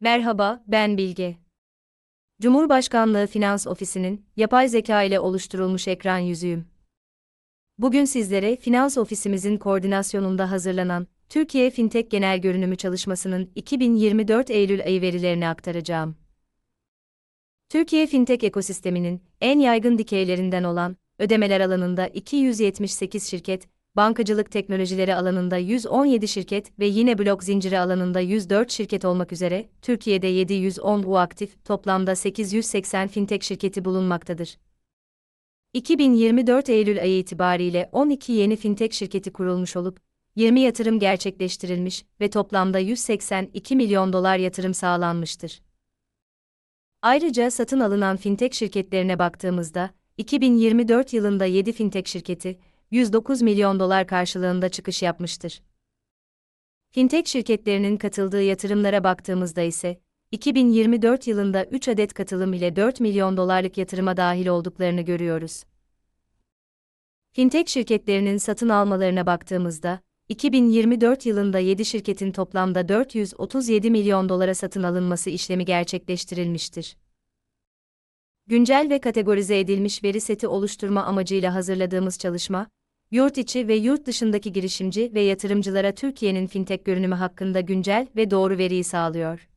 Merhaba, ben Bilge. Cumhurbaşkanlığı Finans Ofisi'nin yapay zeka ile oluşturulmuş ekran yüzüğüm. Bugün sizlere Finans Ofisimizin koordinasyonunda hazırlanan Türkiye Fintech Genel Görünümü çalışmasının 2024 Eylül ayı verilerini aktaracağım. Türkiye Fintech ekosisteminin en yaygın dikeylerinden olan ödemeler alanında 278 şirket, bankacılık teknolojileri alanında 117 şirket ve yine blok zinciri alanında 104 şirket olmak üzere Türkiye'de 710 U aktif, toplamda 880 fintech şirketi bulunmaktadır. 2024 Eylül ayı itibariyle 12 yeni fintech şirketi kurulmuş olup 20 yatırım gerçekleştirilmiş ve toplamda 182 milyon dolar yatırım sağlanmıştır. Ayrıca satın alınan fintech şirketlerine baktığımızda 2024 yılında 7 fintech şirketi 109 milyon dolar karşılığında çıkış yapmıştır. Fintech şirketlerinin katıldığı yatırımlara baktığımızda ise 2024 yılında 3 adet katılım ile 4 milyon dolarlık yatırıma dahil olduklarını görüyoruz. Fintech şirketlerinin satın almalarına baktığımızda 2024 yılında 7 şirketin toplamda 437 milyon dolara satın alınması işlemi gerçekleştirilmiştir. Güncel ve kategorize edilmiş veri seti oluşturma amacıyla hazırladığımız çalışma, yurt içi ve yurt dışındaki girişimci ve yatırımcılara Türkiye'nin fintech görünümü hakkında güncel ve doğru veriyi sağlıyor.